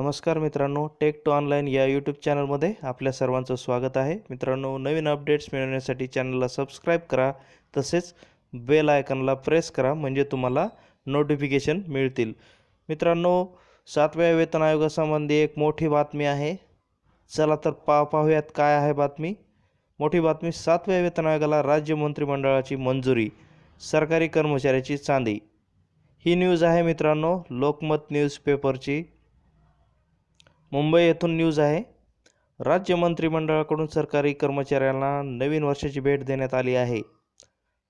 नमस्कार मित्रांनो take to online या यूट्यूब चॅनलमध्ये आपल्या सर्वांचं स्वागत आहे. मित्रांनो नवीन अपडेट्स मिळवण्यासाठी चॅनलला सबस्क्राईब करा तसेच बेल आयकनला प्रेस करा म्हणजे तुम्हाला नोटिफिकेशन मिळतील. मित्रांनो सातव्या वेतन आयोगासंबंधी एक मोठी बातमी आहे. चला तर पा पाहूयात काय आहे बातमी. मोठी बातमी सातव्या वेतन आयोगाला राज्य मंत्रिमंडळाची मंजुरी सरकारी कर्मचाऱ्याची चांदी. ही न्यूज आहे मित्रांनो लोकमत न्यूजपेपरची. मुंबई येथून न्यूज आहे. राज्य मंत्रिमंडळाकडून सरकारी कर्मचाऱ्यांना नवीन वर्षाची भेट देण्यात आली आहे.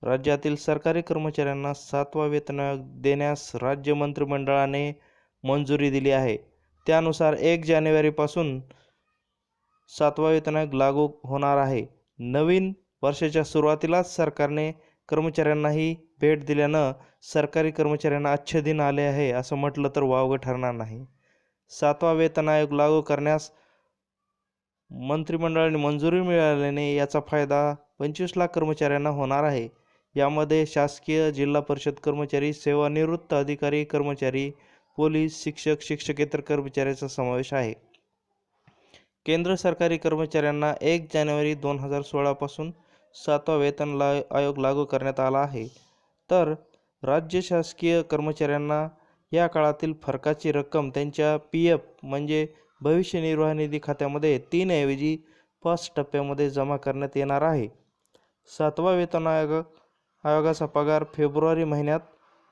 राज्यातील सरकारी कर्मचाऱ्यांना सातवा वेतन आयोग देण्यास राज्य मंत्रिमंडळाने मंजुरी दिली आहे. त्यानुसार एक जानेवारीपासून सातवा वेतन आयोग लागू होणार आहे. नवीन वर्षाच्या सुरुवातीलाच सरकारने कर्मचाऱ्यांनाही भेट दिल्यानं सरकारी कर्मचाऱ्यांना अच्छे दिन आले आहे असं म्हटलं तर वावगं ठरणार नाही. सातवा वेतन आयोग लागू करण्यास मंत्रिमंडळाने मंजुरी मिळाल्याने याचा फायदा पंचवीस लाख कर्मचाऱ्यांना होणार आहे. यामध्ये शासकीय जिल्हा परिषद कर्मचारी सेवानिवृत्त अधिकारी कर्मचारी पोलीस शिक्षक शिक्षकेतर कर्मचाऱ्याचा समावेश आहे. केंद्र सरकारी कर्मचाऱ्यांना एक जानेवारी दोन हजार सोळापासून सातवा वेतन ला आयोग लागू करण्यात आला आहे. तर राज्य शासकीय कर्मचाऱ्यांना या काळातील फरकाची रक्कम त्यांच्या पी एफ म्हणजे भविष्य निर्वाह निधी खात्यामध्ये तीनऐवजी पाच टप्प्यामध्ये जमा करण्यात येणार आहे. सातवा वेतन आयोग आयोगाचा पगार फेब्रुवारी महिन्यात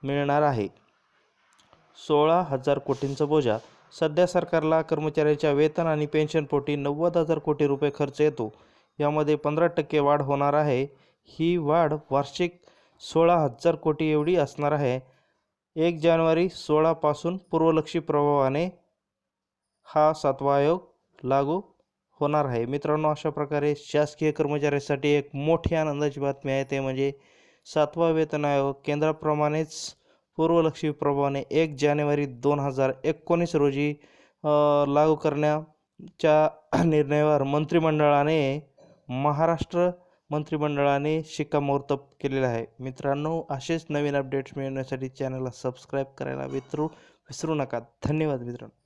मिळणार आहे. सोळा हजार कोटींचा बोजा. सध्या सरकारला कर्मचाऱ्याच्या वेतन आणि पेन्शनपोटी नव्वद हजार कोटी रुपये खर्च येतो. यामध्ये पंधरा टक्के वाढ होणार आहे. ही वाढ वार्षिक सोळा हजार कोटी एवढी असणार आहे. एक जानेवारी सोळापासून पूर्वलक्षी प्रभावाने हा सातवा आयोग लागू होणार आहे. मित्रांनो अशा प्रकारे शासकीय कर्मचाऱ्यासाठी एक मोठी आनंदाची बातमी आहे. ते म्हणजे सातवा वेतन आयोग. केंद्राप्रमाणेच पूर्वलक्षी प्रभावाने एक जानेवारी दोन हजार एकोणीस रोजी लागू करण्याच्या निर्णयावर मंत्रिमंडळाने महाराष्ट्र मंत्रिमंडळाने शिक्कामोर्तब केलेलं आहे. मित्रांनो असेच नवीन अपडेट्स मिळवण्यासाठी चॅनलला सबस्क्राईब करायला विसरू विसरू नका. धन्यवाद मित्रांनो.